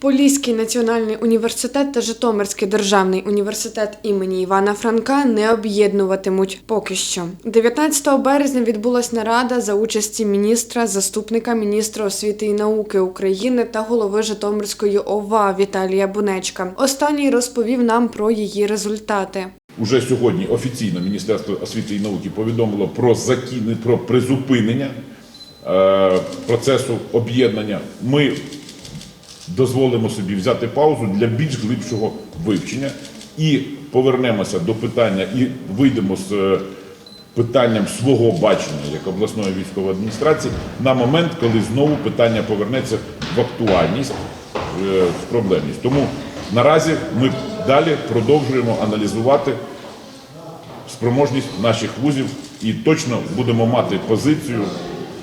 Поліський національний університет та Житомирський державний університет імені Івана Франка не об'єднуватимуть поки що. 19 березня відбулась нарада за участі міністра, заступника міністра освіти і науки України та голови Житомирської ОВА Віталія Бунечка. Останній розповів нам про її результати. Уже сьогодні офіційно Міністерство освіти і науки повідомило про закін... про призупинення е, процесу об'єднання. Ми дозволимо собі взяти паузу для більш глибшого вивчення і повернемося до питання і вийдемо з е, питанням свого бачення як обласної військової адміністрації на момент, коли знову питання повернеться в актуальність, е, в проблемність. Тому наразі ми далі продовжуємо аналізувати спроможність наших вузів і точно будемо мати позицію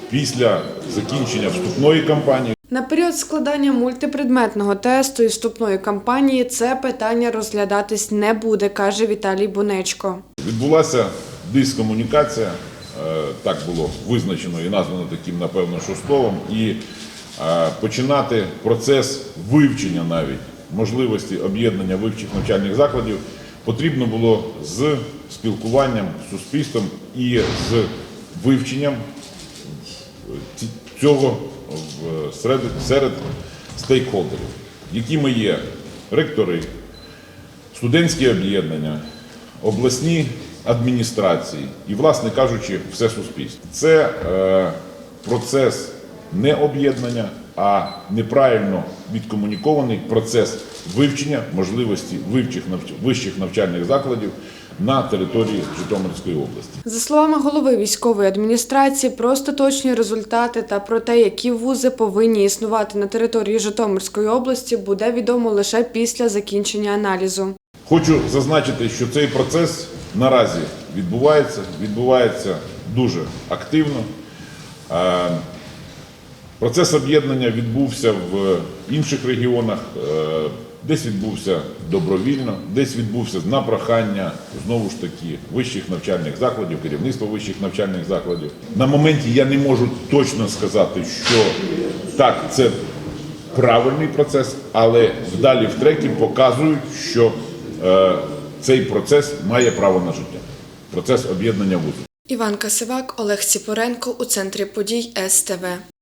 після закінчення вступної кампанії. На період складання мультипредметного тесту і вступної кампанії це питання розглядатись не буде, каже Віталій Бунечко. Відбулася дискомунікація, е, так було визначено і названо таким, напевно, що словом, і е, починати процес вивчення навіть можливості об'єднання вивчих навчальних закладів потрібно було з спілкуванням з суспільством і з вивченням цього серед, серед стейкхолдерів, якими є ректори, студентські об'єднання, обласні адміністрації і, власне кажучи, все суспільство. Це е, процес не об'єднання, а неправильно відкомунікований процес вивчення можливості вивчих вищих навчальних закладів на території Житомирської області. За словами голови військової адміністрації, про остаточні результати та про те, які вузи повинні існувати на території Житомирської області, буде відомо лише після закінчення аналізу. Хочу зазначити, що цей процес наразі відбувається, відбувається дуже активно. Процес об'єднання відбувся в інших регіонах, е, десь відбувся добровільно, десь відбувся на прохання знову ж таки вищих навчальних закладів, керівництва вищих навчальних закладів. На моменті я не можу точно сказати, що так, це правильний процес, але вдалі в трекі показують, що е, цей процес має право на життя. Процес об'єднання вузів. Іван Касивак, Олег Ціпоренко у центрі подій СТВ.